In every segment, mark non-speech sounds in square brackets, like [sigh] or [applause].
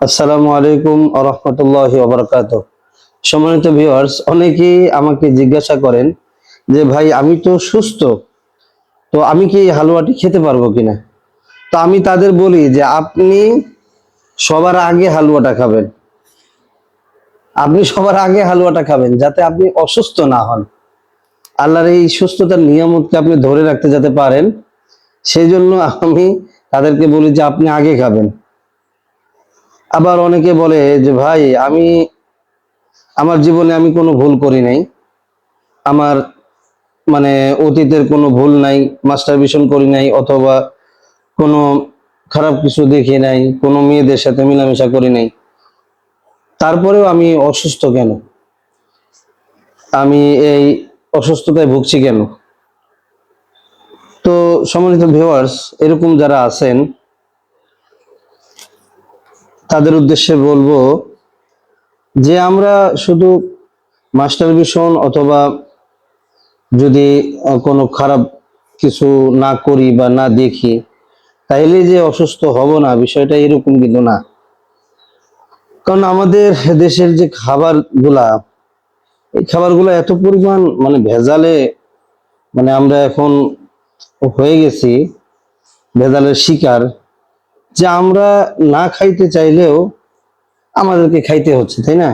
আসসালামু আলাইকুম আরহামতুল্লাহ ওবরাকাত সম্মানিত ভিউয়ার্স অনেকেই আমাকে জিজ্ঞাসা করেন যে, ভাই, আমি তো সুস্থ, তো আমি কি হালুয়াটি খেতে পারব কিনা? তো আমি তাদের বলি যে, আপনি সবার আগে হালুয়াটা খাবেন। আপনি সবার আগে হালুয়াটা খাবেন, যাতে আপনি অসুস্থ না হন। আল্লাহর এই সুস্থতার নিয়ামতকে আপনি ধরে রাখতে যেতে পারেন সেই জন্য আমি তাদেরকে বলি যে, আপনি আগে খাবেন। আবার অনেকে বলে যে, ভাই, আমি, আমার জীবনে আমি কোনো ভুল করি নাই। আমার মানে অতীতের কোনো ভুল নাই মাস্টার ভিশন করি নাই, অথবা কোনো খারাপ কিছু দেখি নাই, কোনো মেয়েদের সাথে মেলামেশা করি নাই। তারপরেও আমি অসুস্থ কেন? আমি এই অসুস্থতায় ভুগছি কেন? তো সম্মানিত ভিউয়ার্স এরকম যারা আছেন তাদের উদ্দেশ্যে বলব যে আমরা শুধু মাস্টার ভিশন অথবা যদি কোনো খারাপ কিছু না করি বা না দেখি, তাইলে যে অসুস্থ হব না, বিষয়টা এরকম কিন্তু না। কারণ আমাদের দেশের যে খাবারগুলা, এই খাবারগুলো এত পরিমাণ মানে ভেজালে মানে আমরা এখন হয়ে গেছি, ভেজালের শিকার। যে আমরা না খাইতে চাইলেও আমাদেরকে খাইতে হচ্ছে, তাই না?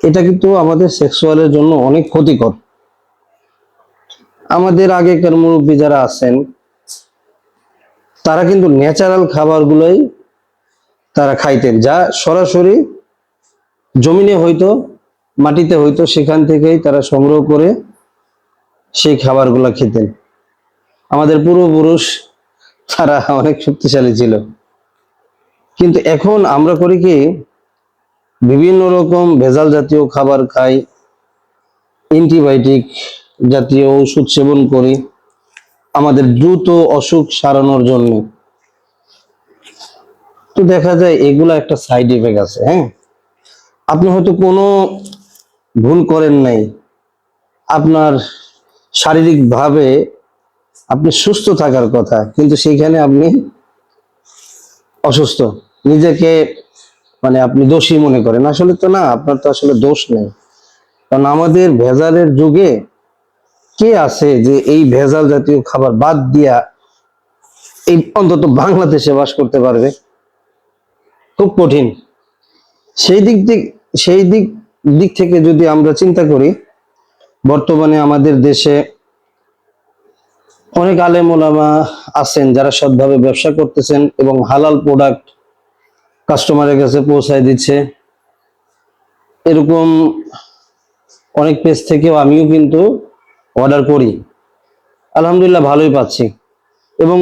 এটা কিন্তু আমাদের সেক্সুয়ালের জন্য অনেক ক্ষতিকর। আমাদের আগেকার মুরব্বী যারা আছেন, তারা কিন্তু ন্যাচারাল খাবারগুলোই তারা খাইতেন। যা সরাসরি জমিনে হইতো, মাটিতে হইতো, সেখান থেকেই তারা সংগ্রহ করে সেই খাবারগুলা খেতেন। আমাদের পূর্বপুরুষ তারা অনেক শক্তিশালী ছিল। কিন্তু এখন আমরা করি কি, বিভিন্ন রকম ভেজাল জাতীয় খাবার খাই, অ্যান্টিবায়োটিক জাতীয় ওষুধ সেবন করি, আমাদের দ্রুত অসুখ সারানোর জন্য। তো দেখা যায় এগুলা একটা সাইড এফেক্ট আছে হ্যাঁ? আপনি হয়তো কোনো ভুল করেন নাই। আপনার শারীরিকভাবে আপনি সুস্থ থাকার কথা, কিন্তু সেখানে আপনি অসুস্থ। নিজেকে মানে আপনি দোষী মনে করেন। আসলে তো না, আপনার তো আসলে দোষ নেই। কারণ আমাদের ভেজালের যুগে কে আছে যে এই ভেজাল জাতীয় খাবার বাদ দিয়া এই অন্তত বাংলাদেশে বাস করতে পারবে? খুব কঠিন। সেই দিক দিক, সেই দিক দিক থেকে যদি আমরা চিন্তা করি, বর্তমানে আমাদের দেশে অনেক আলেম ওলামা আছেন যারা সৎভাবে ব্যবসা করতেছেন এবং হালাল প্রোডাক্ট কাস্টমারের কাছে পৌঁছায় দিচ্ছে। এরকম অনেক পেজ থেকেও আমিও কিন্তু অর্ডার করি। আলহামদুলিল্লাহ ভালোই পাচ্ছি। এবং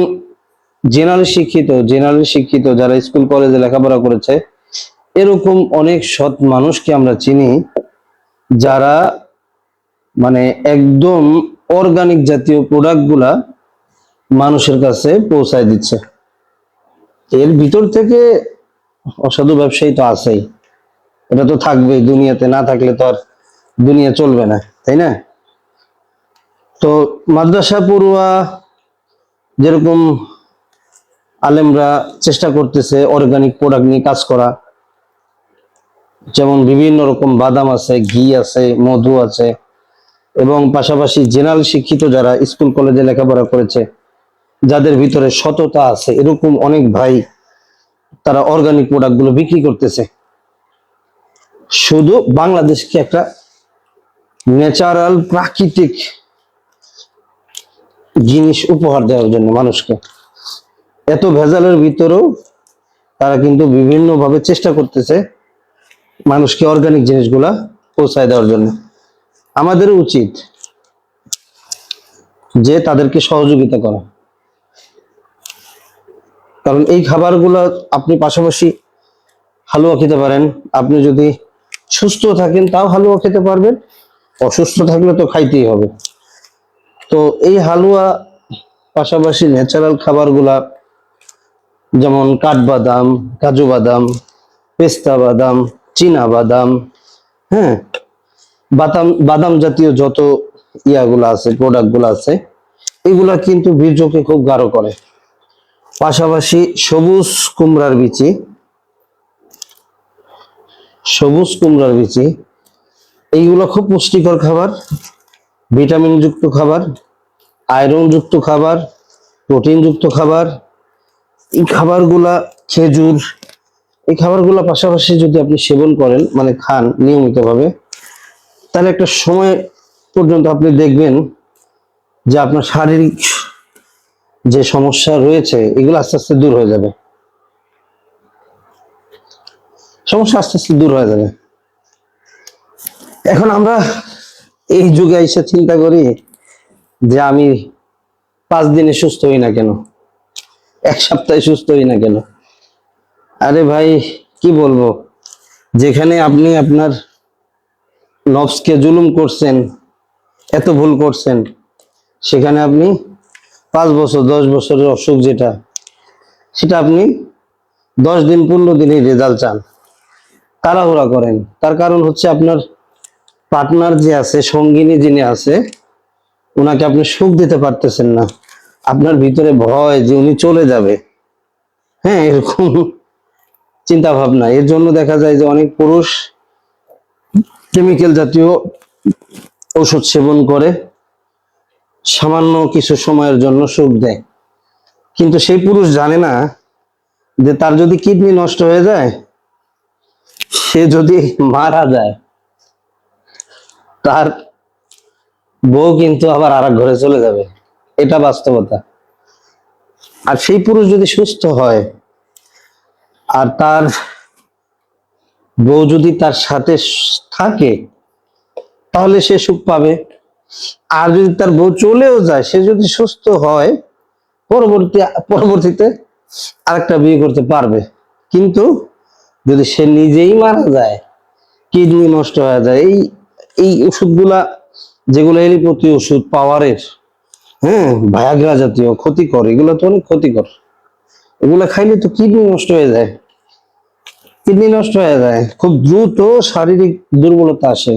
জেনারেল শিক্ষিত জেনারেল শিক্ষিত যারা স্কুল কলেজে লেখাপড়া করেছে, এরকম অনেক সৎ মানুষকে আমরা চিনি যারা মানে একদম অর্গানিক জাতীয় প্রোডাক্টগুলা মানুষের কাছে পৌঁছায় দিচ্ছে। এর ভিতর থেকে অসাধু ব্যবসায়ী তো আছেই। এটা তো থাকবেই, দুনিয়াতে না থাকলে তো আর দুনিয়া চলবে না, তাই না? তো মাদ্রাসা পড়ুয়া যেরকম আলেমরা চেষ্টা করতেছে অর্গানিক প্রোডাক্ট নিয়ে কাজ করা, যেমন বিভিন্ন রকম বাদাম আছে, ঘি আছে, মধু আছে এবং পাশাপাশি জেনারেল শিক্ষিত যারা স্কুল, কলেজে লেখাপড়া করেছে, যাদের ভিতরে সততা আছে, এরকম অনেক ভাই তারা অর্গানিক প্রোডাক্টগুলো বিক্রি করতেছে। শুধু বাংলাদেশকে একটা ন্যাচারাল প্রাকৃতিক জিনিস উপহার দেওয়ার জন্য মানুষকে। এত ভেজালের ভিতরেও তারা কিন্তু বিভিন্নভাবে চেষ্টা করতেছে মানুষকে অর্গানিক জিনিসগুলা পৌঁছায় দেওয়ার জন্য। আমাদের উচিত যে তাদেরকে সহযোগিতা করা। কারণ এই খাবারগুলো আপনি পাশাপাশি হালুয়া খেতে পারেন। আপনি যদি সুস্থ থাকেন, তাও হালুয়া খেতে পারবেন। অসুস্থ থাকলে তো খাইতেই হবে। তো এই হালুয়া পাশাপাশি ন্যাচারাল খাবারগুলা যেমন কাঠবাদাম, কাজু বাদাম, পেস্তা বাদাম, চীনা বাদাম হ্যাঁ বাদাম বাদাম জাতীয় যত ইয়াগুলো আছে প্রোডাক্টগুলো আছে, এগুলা কিন্তু বীর্যকে খুব গাঢ় করে। পাশাপাশি সবুজ কুমড়ার বিচি, সবুজ কুমড়ার বিচি, এইগুলো খুব পুষ্টিকর খাবার ভিটামিন যুক্ত খাবার আয়রন যুক্ত খাবার প্রোটিন যুক্ত খাবার, এই খাবারগুলা খেজুর, এই খাবারগুলো পাশাপাশি যদি আপনি সেবন করেন মানে খান নিয়মিতভাবে তাহলে একটা সময় পর্যন্ত আপনি দেখবেন যে আপনার শারীরিক যে সমস্যা রয়েছে, এগুলো আস্তে আস্তে দূর হয়ে যাবে। সমস্যা আস্তে আস্তে দূর হয়ে যাবে। এখন আমরা এই যুগে এসে চিন্তা করি যে আমি পাঁচ দিনে সুস্থ হই না কেন? এক সপ্তাহে সুস্থ হই না কেন? আরে ভাই, কি বলব? যেখানে আপনি আপনার নফসকে জুলুম করছেন, এত ভুল করছেন, সেখানে আপনি পাঁচ বছর, দশ বছরের অসুখ যেটা, সেটা আপনি দশ দিন, পনেরো দিনই রেজাল্ট চান। তাড়াহুড়া করেন। তার কারণ হচ্ছে আপনার পার্টনার যে আছে, সঙ্গিনী যিনি আছে ওনাকে আপনি সুখ দিতে পারতেছেন না। আপনার ভিতরে ভয় যে উনি চলে যাবে। হ্যাঁ এরকম চিন্তা ভাবনা এর জন্য দেখা যায় যে অনেক পুরুষ কেমিক্যাল জাতীয় ওষুধ সেবন করে, সামান্য কিছু সময়ের জন্য সুখ দেয়। কিন্তু সেই পুরুষ জানে না যে তার যদি কিডনি নষ্ট হয়ে যায়, সে যদি মারা যায়, তার বউ কিন্তু আবার আর ঘরে চলে যাবে। এটা বাস্তবতা। আর সেই পুরুষ যদি সুস্থ হয়, আর তার বউ যদি তার সাথে থাকে, তাহলে সে সুখ পাবে। আর যদি তার বউ চলেও যায়, সে যদি সুস্থ হয়, পরবর্তী পরবর্তীতে আরেকটা বিয়ে করতে পারবে। কিন্তু যদি সে নিজেই মারা যায়, কিডনি নষ্ট হয়ে যায়, এই এই ওষুধগুলা, যেগুলো এলিপতি ওষুধ, পাওয়ারের হ্যাঁ ভায়াগ্রা জাতীয় ক্ষতিকর, এগুলো তো অনেক ক্ষতিকর। এগুলো খাইলে তো কিডনি নষ্ট হয়ে যায়। কিডনি নষ্ট হয়ে যায়। খুব দ্রুত শারীরিক দুর্বলতা আসে।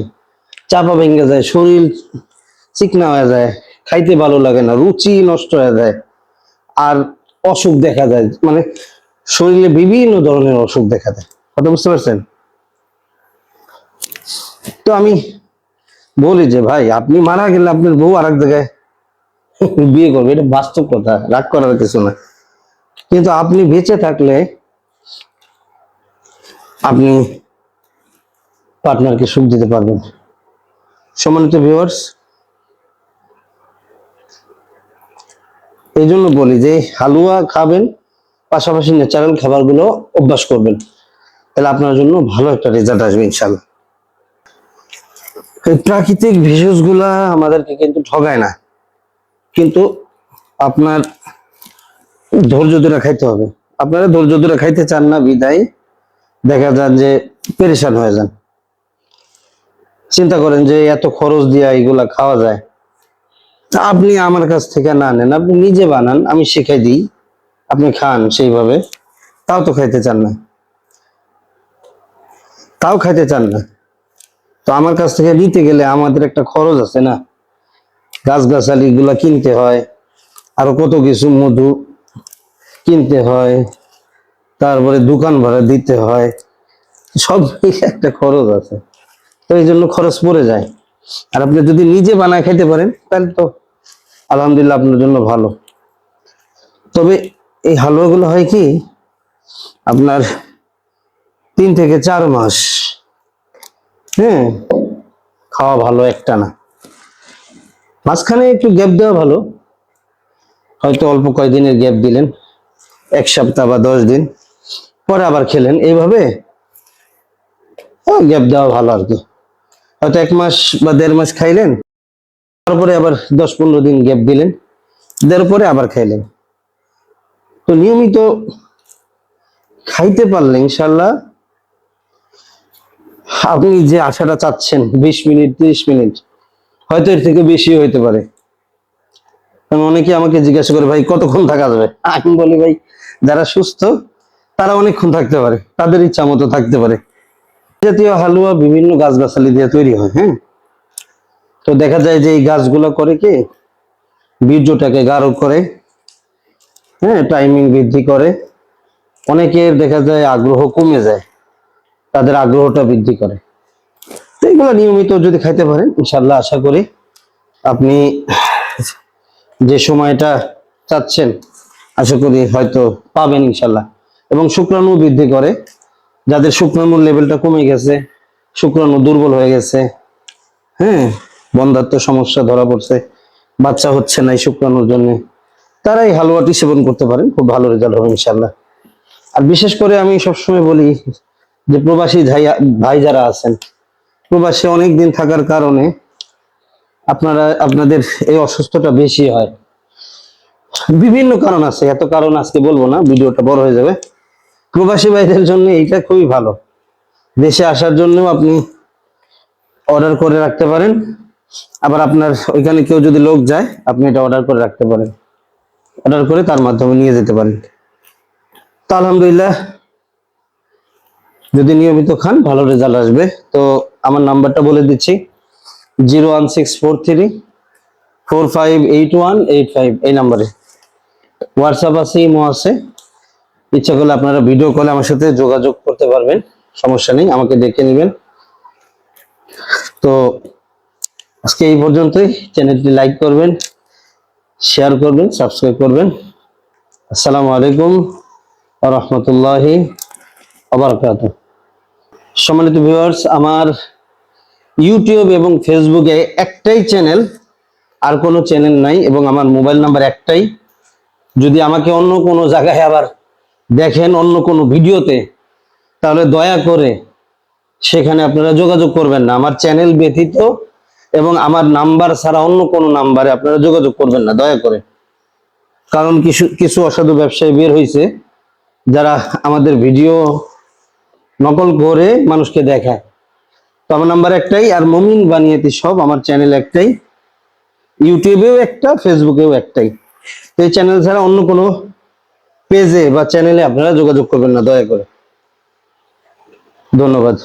চাপা ভেঙে যায়, শরীর চিকনা হয়ে যায়, খাইতে ভালো লাগে না, রুচি নষ্ট হয়ে যায়। আর অসুখ দেখা যায় মানে শরীরে বিভিন্ন ধরনের অসুখ দেখা দেয় কথা বুঝতে পারছেন? তো আমি বলি যে, ভাই, আপনি মারা গেলে আপনার বউ আর এক জায়গায় [laughs] বিয়ে করবে। এটা বাস্তব কথা, রাগ করার কিছু না। কিন্তু আপনি বেঁচে থাকলে আপনি পার্টনারকে সুখ দিতে পারবেন। সম্মানিত ভিউয়ার্স এই জন্য বলি যে হালুয়া খাবেন, পাশাপাশি ন্যাচারাল খাবারগুলো অভ্যাস করবেন। তাহলে আপনার জন্য ভালো একটা রেজাল্ট আসবে ইনশাল্লাহ। প্রাকৃতিক ভেষজগুলা আমাদেরকে কিন্তু ঠগায় না। কিন্তু আপনার ধৈর্য ধরে খাইতে হবে। আপনারা ধৈর্য ধরে খাইতে চান না, বিদায়। দেখা যান যে পেরেশান হয়ে যান। চিন্তা করেন যে এত খরচ দিয়া এগুলা খাওয়া যায়। তা আপনি আমার কাছ থেকে না নেন, আপনি নিজে বানান, আমি শিখাই দিই। আপনি খান সেইভাবে, তাও তো খাইতে চান না। তাও খাইতে চান না। তো আমার কাছ থেকে নিতে গেলে আমাদের একটা খরচ আছে না। গাছগাছালি গুলা কিনতে হয়, আরও কত কিছু মধু কিনতে হয়। তারপরে দোকান ভাড়া দিতে হয়। সব একটা খরচ আছে। তো এই জন্য খরচ পড়ে যায়। আর আপনি যদি নিজে বানায় খেতে পারেন, তাহলে তো আলহামদুলিল্লাহ আপনার জন্য ভালো। তবে এই হালুয়াগুলো হয় কি, আপনার তিন থেকে চার মাস হ্যাঁ খাওয়া ভালো একটা না। মাঝখানে একটু গ্যাপ দেওয়া ভালো। হয়তো অল্প কয়েকদিনের গ্যাপ দিলেন, এক সপ্তাহ বা দশ দিন। পরে আবার খেলেন। এইভাবে গ্যাপ দেওয়া ভালো আর কি। হয়তো এক মাস বা দেড় মাস খাইলেন, তারপরে আবার দশ পনেরো দিন গ্যাপ দিলেন, দেওয়ার পরে আবার খাইলেন। তো নিয়মিত খাইতে পারলে ইনশাল্লাহ আপনি যে আশাটা চাচ্ছেন, বিশ মিনিট, ত্রিশ মিনিট, হয়তো এর থেকে বেশি হইতে পারে। অনেকে আমাকে জিজ্ঞাসা করে, ভাই, কতক্ষণ থাকা যাবে? আমি বলি, ভাই, যারা সুস্থ তারা অনেকক্ষণ থাকতে পারে, তাদের ইচ্ছা মতো থাকতে পারে। জাতীয় হালুয়া বিভিন্ন গাছগাছালি দিয়ে তৈরি হয় হ্যাঁ? তো দেখা যায় যে এই গাছগুলো করে কি? বীর্যটাকে গাঢ় করে হ্যাঁ? টাইমিং বৃদ্ধি করে। অনেকের দেখা যায় আগ্রহ কমে যায়, তাদের আগ্রহটা বৃদ্ধি করে। এগুলো নিয়মিত যদি খাইতে পারেন ইনশাল্লাহ আশা করি আপনি যে সময়টা চাচ্ছেন, আশা করি হয়তো পাবেন ইনশাল্লাহ এবং শুক্রাণু বৃদ্ধি করে। যাদের শুক্রাণুর লেভেলটা কমে গেছে শুক্রাণু দুর্বল হয়ে গেছে হ্যাঁ বন্ধাত্ম সমস্যা ধরা পড়ছে, বাচ্চা হচ্ছে না এই শুক্রাণুর জন্য তারা এই হালুয়াটি সেবন করতে পারেন, খুব ভালো রেজাল্ট হবে ইনশাল্লাহ আর বিশেষ করে আমি সবসময় বলি যে প্রবাসী ভাই ভাই যারা আছেন, প্রবাসে অনেক দিন থাকার কারণে আপনারা, আপনাদের এই অসুস্থতা বেশি হয়। বিভিন্ন কারণ আছে, এত কারণ আজকে বলব না, ভিডিওটা বড় হয়ে যাবে। প্রবাসী ভাইদের জন্য এইটা খুবই ভালো। দেশে আসার জন্য আপনি অর্ডার করে রাখতে পারেন। আবার আপনার ওইখানে কেউ যদি লোক যায়, আপনি এটা অর্ডার করে রাখতে পারেন। অর্ডার করে তার মাধ্যমে নিয়ে যেতে পারেন। তো আলহামদুলিল্লাহ, যদি নিয়মিত খান, ভালো রেজাল্ট আসবে। তো আমার নাম্বারটা বলে দিচ্ছি, zero one six four three, four five eight one eight five এই নাম্বারে। হোয়াটসঅ্যাপ আছে, ইমো আছে। ইচ্ছা করলে আপনারা ভিডিও কলে আমার সাথে যোগাযোগ করতে পারবেন, সমস্যা নেই, আমাকে ডেকে নেবেন। তো আজকে এই পর্যন্তই, চ্যানেলটি লাইক করবেন শেয়ার করবেন সাবস্ক্রাইব করবেন। আসসালামু আলাইকুম রহমতুল্লাহি আবরকাত সম্মানিত ভিউয়ার্স আমার ইউটিউব এবং ফেসবুকে একটাই চ্যানেল আর কোনো চ্যানেল নাই এবং আমার মোবাইল নাম্বার একটাই। যদি আমাকে অন্য কোনো জায়গায় আবার দেখেন অন্য কোনো ভিডিওতে, তাহলে দয়া করে সেখানে আপনারা যোগাযোগ করবেন না। আমার চ্যানেল ব্যতীত এবং আমার নাম্বার ছাড়া অন্য কোনো নাম্বারে আপনারা যোগাযোগ করবেন না, দয়া করে। কারণ কিছু কিছু অসাধু ব্যবসায়ী বের হয়েছে যারা আমাদের ভিডিও নকল করে মানুষকে দেখায়। তো আমার নাম্বার একটাই, আর মমিন বানিয়েতি সব আমার চ্যানেল একটাই, ইউটিউবেও একটা, ফেসবুকেও একটাই। তো এই চ্যানেল ছাড়া অন্য কোনো পেজে বা চ্যানেলে আপনারা যোগাযোগ করবেন না দয়া করে। ধন্যবাদ।